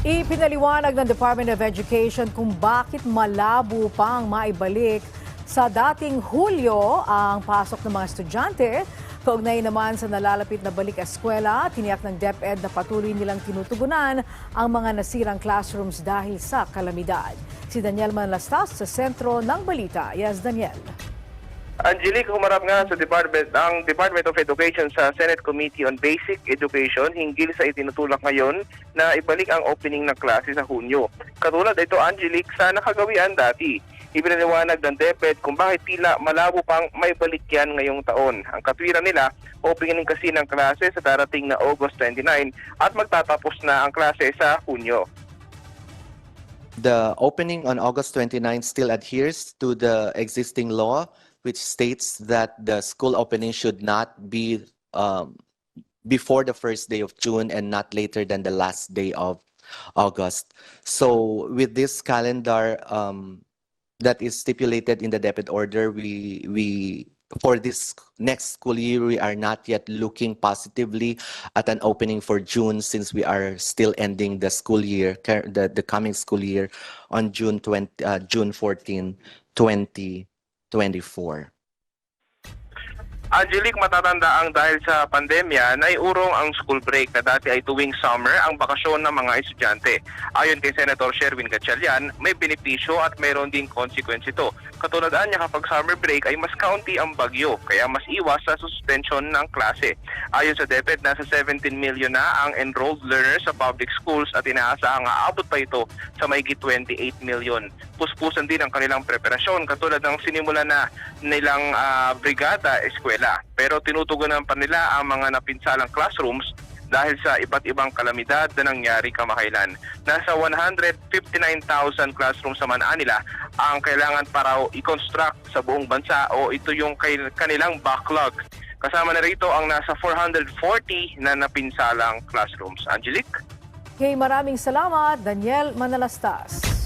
Ipinaliwanag ng Department of Education kung bakit malabo pang maibalik sa dating Hulyo ang pasok ng mga estudyante. Kaugnay naman sa nalalapit na balik eskwela, tiniyak ng DepEd na patuloy nilang tinutugunan ang mga nasirang classrooms dahil sa kalamidad. Si Daniel Manlastas sa sentro ng balita. Yes, Daniel. Angelique, humarap nga sa Department, ang Department of Education sa Senate Committee on Basic Education hinggil sa itinutulak ngayon na ibalik ang opening ng klase sa Hunyo. Katulad ito, Angelique, sa nakagawian dati. Ibinaliwanag ng DepEd kung bakit tila malabo pang may balik yan ngayong taon. Ang katwiran nila, opening kasi ng klase sa darating na August 29 at magtatapos na ang klase sa Hunyo. The opening on August 29 still adheres to the existing law, which states that the school opening should not be um, before the first day of June and not later than the last day of August. So with this calendar um, that is stipulated in the debit order, we we for this next school year, we are not yet looking positively at an opening for June since we are still ending the school year, the, the coming school year on June 20, uh, June 14, 2024. Angelique, matatanda ang dahil sa pandemya, naiurong ang school break na dati ay tuwing summer ang bakasyon ng mga estudyante. Ayon kay Senator Sherwin Gatchalian, may benepisyo at mayroon din consequence ito. Katulad niya kapag summer break ay mas kaunti ang bagyo, kaya mas iwas sa suspension ng klase. Ayon sa DepEd, nasa 17 million na ang enrolled learners sa public schools at inaasahang aabot pa ito sa mahigit 28 million. Puspusan din ang kanilang preparasyon katulad ng sinimula na nilang ah, brigada eskwela. Pero tinutugunan pa nila ang mga napinsalang classrooms dahil sa iba't ibang kalamidad na nangyari kamakailan. Nasa 159,000 classrooms sa Manila ang kailangan para i-construct sa buong bansa o ito yung kanilang backlog. Kasama na rito ang nasa 440 na napinsalang classrooms. Angelique? Kay maraming salamat, Daniel Manalastas.